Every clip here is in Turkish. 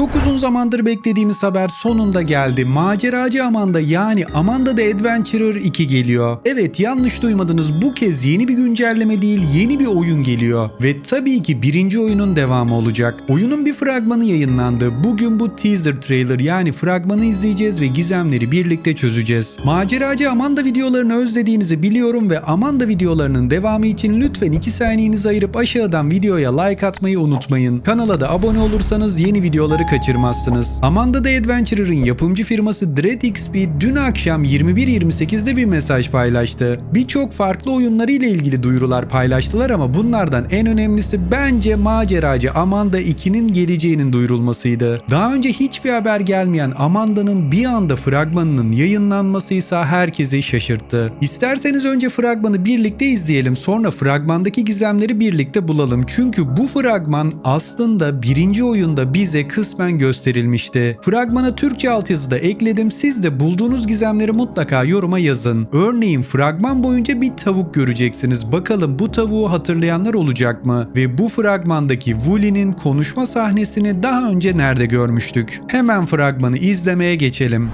Çok uzun zamandır beklediğimiz haber sonunda geldi. Maceracı Amanda yani Amanda the Adventurer 2 geliyor. Evet yanlış duymadınız bu kez yeni bir güncelleme değil yeni bir oyun geliyor. Ve tabii ki birinci oyunun devamı olacak. Oyunun bir fragmanı yayınlandı. Bugün bu teaser trailer yani fragmanı izleyeceğiz ve gizemleri birlikte çözeceğiz. Maceracı Amanda videolarını özlediğinizi biliyorum ve Amanda videolarının devamı için lütfen 2 saniyenizi ayırıp aşağıdan videoya like atmayı unutmayın. Kanala da abone olursanız yeni videoları kaçırmazsınız. Amanda the Adventurer'ın yapımcı firması DreadXP dün akşam 21.28'de bir mesaj paylaştı. Birçok farklı oyunları ile ilgili duyurular paylaştılar ama bunlardan en önemlisi bence maceracı Amanda 2'nin geleceğinin duyurulmasıydı. Daha önce hiçbir haber gelmeyen Amanda'nın bir anda fragmanının yayınlanması ise herkesi şaşırttı. İsterseniz önce fragmanı birlikte izleyelim sonra fragmandaki gizemleri birlikte bulalım. Çünkü bu fragman aslında birinci oyunda bize kısmen gösterilmişti. Fragmana Türkçe altyazıda ekledim. Siz de bulduğunuz gizemleri mutlaka yoruma yazın. Örneğin fragman boyunca bir tavuk göreceksiniz. Bakalım bu tavuğu hatırlayanlar olacak mı? Ve bu fragmandaki Wooly'nin konuşma sahnesini daha önce nerede görmüştük? Hemen fragmanı izlemeye geçelim.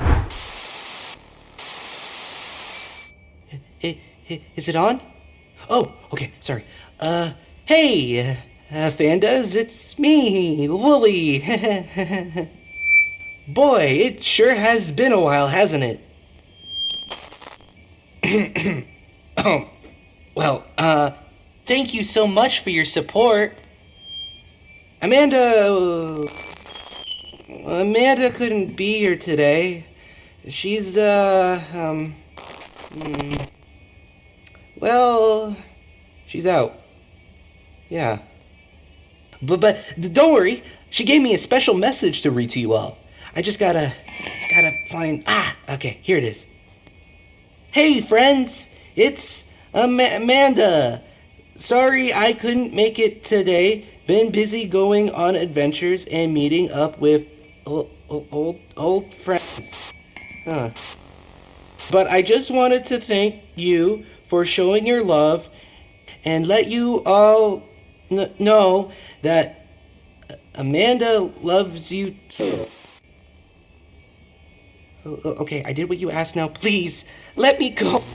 Is it on? Oh, okay, sorry. Uh, hey, uh, Fandas, it's me, Wooly. Boy, it sure has been a while, hasn't it? oh, well, uh, thank you so much for your support. Amanda. Amanda couldn't be here today. She's, uh, um. mm, well, she's out. Yeah. But but don't worry. She gave me a special message to read to you all. I just gotta gotta find ah okay here it is. Hey friends, it's Ama- Amanda. Sorry I couldn't make it today. Been busy going on adventures and meeting up with old old, old friends. Huh. But I just wanted to thank you for showing your love and let you all kn- know that Amanda loves you too. O- o- Okay, I did what you asked now. Please, let me go.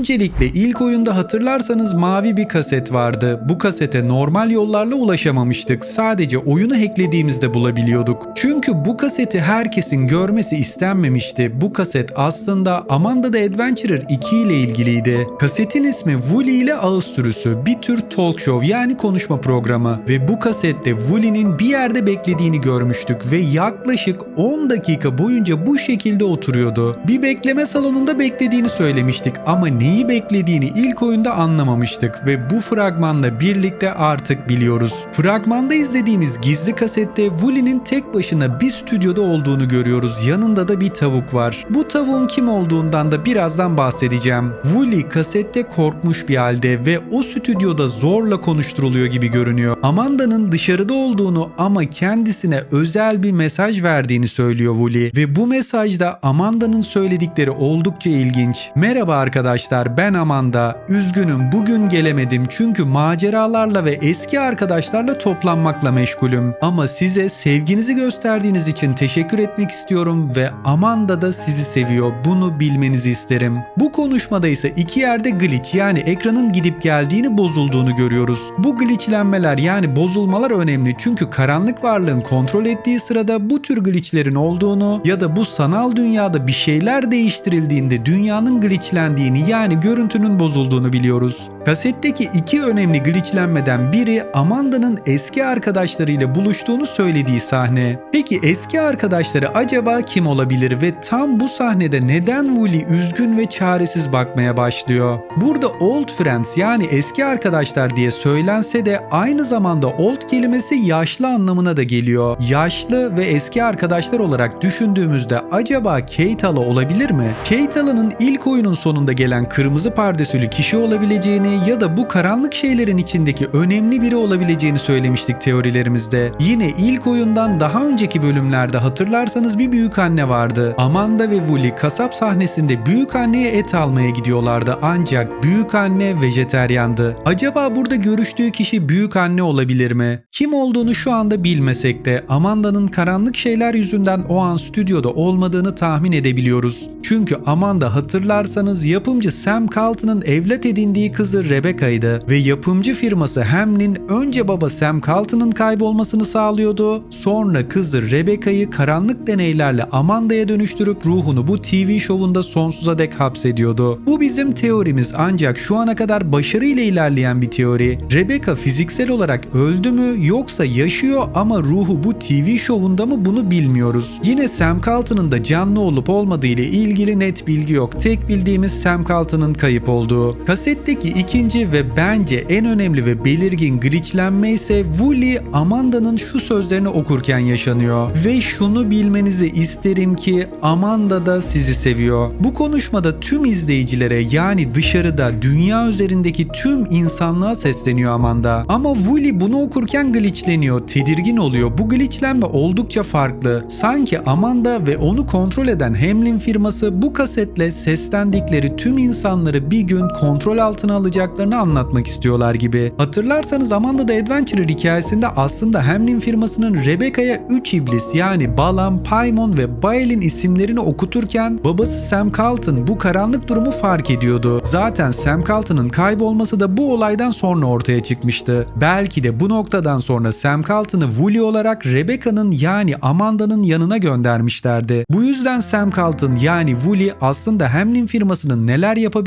Öncelikle ilk oyunda hatırlarsanız mavi bir kaset vardı. Bu kasete normal yollarla ulaşamamıştık. Sadece oyunu hacklediğimizde bulabiliyorduk. Çünkü bu kaseti herkesin görmesi istenmemişti. Bu kaset aslında Amanda the Adventurer 2 ile ilgiliydi. Kasetin ismi Wooly ile Ağız Sürüsü. Bir tür talk show yani konuşma programı. Ve bu kasette Wooly'nin bir yerde beklediğini görmüştük ve yaklaşık 10 dakika boyunca bu şekilde oturuyordu. Bir bekleme salonunda beklediğini söylemiştik ama neyi beklediğini ilk oyunda anlamamıştık ve bu fragmanla birlikte artık biliyoruz. Fragmanda izlediğimiz gizli kasette Wooly'nin tek başına bir stüdyoda olduğunu görüyoruz. Yanında da bir tavuk var. Bu tavuğun kim olduğundan da birazdan bahsedeceğim. Wooly kasette korkmuş bir halde ve o stüdyoda zorla konuşturuluyor gibi görünüyor. Amanda'nın dışarıda olduğunu ama kendisine özel bir mesaj verdiğini söylüyor Wooly ve bu mesajda Amanda'nın söyledikleri oldukça ilginç. Merhaba arkadaşlar ben Amanda. Üzgünüm bugün gelemedim çünkü maceralarla ve eski arkadaşlarla toplanmakla meşgulüm. Ama size sevginizi gösterdiğiniz için teşekkür etmek istiyorum ve Amanda da sizi seviyor. Bunu bilmenizi isterim. Bu konuşmada ise iki yerde glitch yani ekranın gidip geldiğini bozulduğunu görüyoruz. Bu glitchlenmeler yani bozulmalar önemli çünkü karanlık varlığın kontrol ettiği sırada bu tür glitchlerin olduğunu ya da bu sanal dünyada bir şeyler değiştirildiğinde dünyanın glitchlendiğini yani görüntünün bozulduğunu biliyoruz. Kasetteki iki önemli glitchlenmeden biri Amanda'nın eski arkadaşlarıyla buluştuğunu söylediği sahne. Peki eski arkadaşları acaba kim olabilir ve tam bu sahnede neden Wooly üzgün ve çaresiz bakmaya başlıyor? Burada old friends yani eski arkadaşlar diye söylense de aynı zamanda old kelimesi yaşlı anlamına da geliyor. Yaşlı ve eski arkadaşlar olarak düşündüğümüzde acaba Keitala olabilir mi? Keitala'nın ilk oyunun sonunda gelen kırmızı pardesülü kişi olabileceğini ya da bu karanlık şeylerin içindeki önemli biri olabileceğini söylemiştik teorilerimizde. Yine ilk oyundan daha önceki bölümlerde hatırlarsanız bir büyük anne vardı. Amanda ve Wooly kasap sahnesinde büyük anneye et almaya gidiyorlardı ancak büyük anne vejeteryandı. Acaba burada görüştüğü kişi büyük anne olabilir mi? Kim olduğunu şu anda bilmesek de Amanda'nın karanlık şeyler yüzünden o an stüdyoda olmadığını tahmin edebiliyoruz. Çünkü Amanda hatırlarsanız yapımcı Sam Carlton'ın evlat edindiği kızı Rebecca'ydı ve yapımcı firması Hamlin önce baba Sam Carlton'ın kaybolmasını sağlıyordu. Sonra kızı Rebecca'yı karanlık deneylerle Amanda'ya dönüştürüp ruhunu bu TV şovunda sonsuza dek hapsediyordu. Bu bizim teorimiz ancak şu ana kadar başarıyla ilerleyen bir teori. Rebecca fiziksel olarak öldü mü yoksa yaşıyor ama ruhu bu TV şovunda mı bunu bilmiyoruz. Yine Sam Carlton'ın da canlı olup olmadığı ile ilgili net bilgi yok. Tek bildiğimiz Sam Carlton'ın kayıp olduğu. Kasetteki ikinci ve bence en önemli ve belirgin glitchlenme ise Wooly Amanda'nın şu sözlerini okurken yaşanıyor. Ve şunu bilmenizi isterim ki Amanda da sizi seviyor. Bu konuşmada tüm izleyicilere yani dışarıda dünya üzerindeki tüm insanlığa sesleniyor Amanda. Ama Wooly bunu okurken glitchleniyor, tedirgin oluyor. Bu glitchlenme oldukça farklı. Sanki Amanda ve onu kontrol eden Hamlin firması bu kasetle seslendikleri tüm insanları bir gün kontrol altına alacaklarını anlatmak istiyorlar gibi. Hatırlarsanız Amanda The Adventurer hikayesinde aslında Hamlin firmasının Rebecca'ya 3 iblis yani Balam, Paimon ve Bael'in isimlerini okuturken babası Sam Carlton bu karanlık durumu fark ediyordu. Zaten Sam Carlton'ın kaybolması da bu olaydan sonra ortaya çıkmıştı. Belki de bu noktadan sonra Sam Carlton'ı Wooly olarak Rebecca'nın yani Amanda'nın yanına göndermişlerdi. Bu yüzden Sam Carlton yani Wooly aslında Hamlin firmasının neler yapabileceğini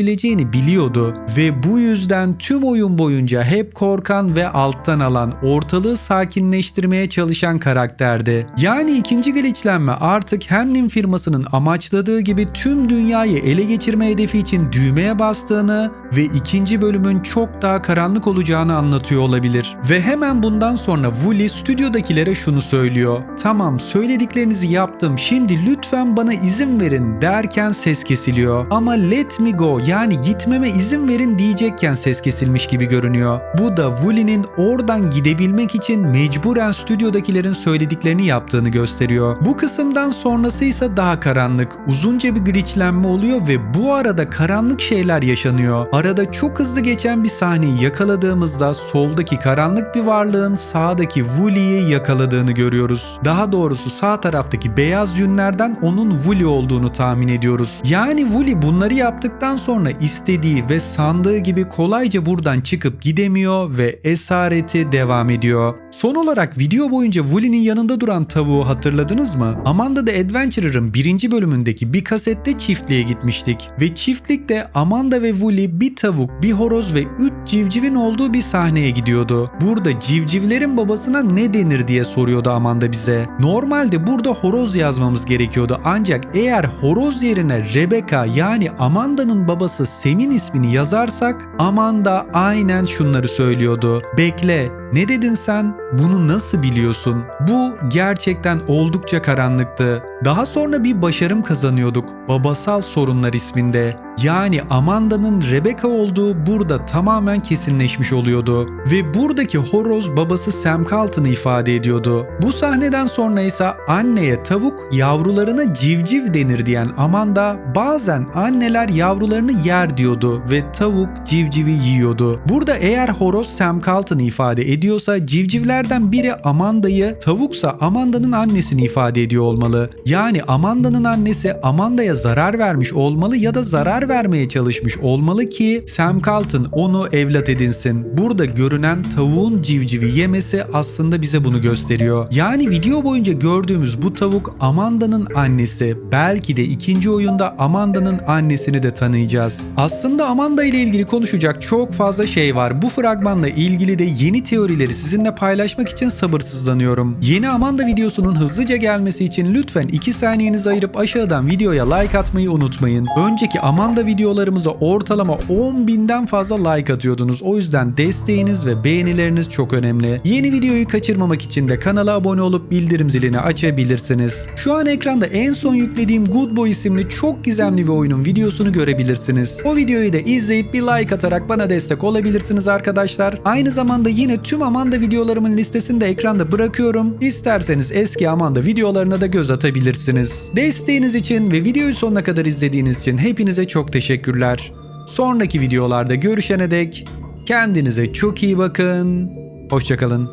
biliyordu ve bu yüzden tüm oyun boyunca hep korkan ve alttan alan, ortalığı sakinleştirmeye çalışan karakterdi. Yani ikinci glitchlenme artık Hamlin firmasının amaçladığı gibi tüm dünyayı ele geçirme hedefi için düğmeye bastığını ve ikinci bölümün çok daha karanlık olacağını anlatıyor olabilir. Ve hemen bundan sonra Wooly stüdyodakilere şunu söylüyor. Tamam söylediklerinizi yaptım şimdi lütfen bana izin verin derken ses kesiliyor. Ama let me go yani gitmeme izin verin diyecekken ses kesilmiş gibi görünüyor. Bu da Wooly'nin oradan gidebilmek için mecburen stüdyodakilerin söylediklerini yaptığını gösteriyor. Bu kısımdan sonrası ise daha karanlık. Uzunca bir glitchlenme oluyor ve bu arada karanlık şeyler yaşanıyor. Arada çok hızlı geçen bir sahneyi yakaladığımızda soldaki karanlık bir varlığın sağdaki Wooly'yi yakaladığını görüyoruz. Daha doğrusu sağ taraftaki beyaz yünlerden onun Wooly olduğunu tahmin ediyoruz. Yani Wooly bunları yaptıktan sonra istediği ve sandığı gibi kolayca buradan çıkıp gidemiyor ve esareti devam ediyor. Son olarak video boyunca Wooly'nin yanında duran tavuğu hatırladınız mı? Amanda The Adventurer'ın birinci bölümündeki bir kasette çiftliğe gitmiştik. Ve çiftlikte Amanda ve Wooly bir tavuk, bir horoz ve üç civcivin olduğu bir sahneye gidiyordu. Burada civcivlerin babasına ne denir diye soruyordu Amanda bize. Normalde burada horoz yazmamız gerekiyordu ancak eğer horoz yerine Rebecca yani Amanda'nın babası Sem'in ismini yazarsak Amanda aynen şunları söylüyordu. Bekle ne dedin sen? Bunu nasıl biliyorsun? Bu gerçekten oldukça karanlıktı. Daha sonra bir başarım kazanıyorduk. Babasal sorunlar isminde. Yani Amanda'nın Rebecca olduğu burada tamamen kesinleşmiş oluyordu. Ve buradaki horoz babası Sam Carlton'ı ifade ediyordu. Bu sahneden sonra ise anneye tavuk yavrularına civciv denir diyen Amanda bazen anneler yavrularını yer diyordu ve tavuk civcivi yiyordu. Burada eğer horoz Sam Carlton'ı ifade ediyorsa civcivlerden biri Amanda'yı, tavuksa Amanda'nın annesini ifade ediyor olmalı. Yani Amanda'nın annesi Amanda'ya zarar vermiş olmalı ya da zarar vermeye çalışmış olmalı ki Sam Carlton onu evlat edinsin. Burada görünen tavuğun civcivi yemesi aslında bize bunu gösteriyor. Yani video boyunca gördüğümüz bu tavuk Amanda'nın annesi. Belki de ikinci oyunda Amanda'nın annesini de tanıyacağız. Aslında Amanda ile ilgili konuşacak çok fazla şey var. Bu fragmanla ilgili de yeni teoriler storyleri sizinle paylaşmak için sabırsızlanıyorum. Yeni Amanda videosunun hızlıca gelmesi için lütfen 2 saniyenizi ayırıp aşağıdan videoya like atmayı unutmayın. Önceki Amanda videolarımıza ortalama 10 binden fazla like atıyordunuz. O yüzden desteğiniz ve beğenileriniz çok önemli. Yeni videoyu kaçırmamak için de kanala abone olup bildirim zilini açabilirsiniz. Şu an ekranda en son yüklediğim Good Boy isimli çok gizemli bir oyunun videosunu görebilirsiniz. O videoyu da izleyip bir like atarak bana destek olabilirsiniz arkadaşlar. Aynı zamanda yine tüm Amanda videolarımın listesini de ekranda bırakıyorum. İsterseniz eski Amanda videolarına da göz atabilirsiniz. Desteğiniz için ve videoyu sonuna kadar izlediğiniz için hepinize çok teşekkürler. Sonraki videolarda görüşene dek kendinize çok iyi bakın. Hoşçakalın.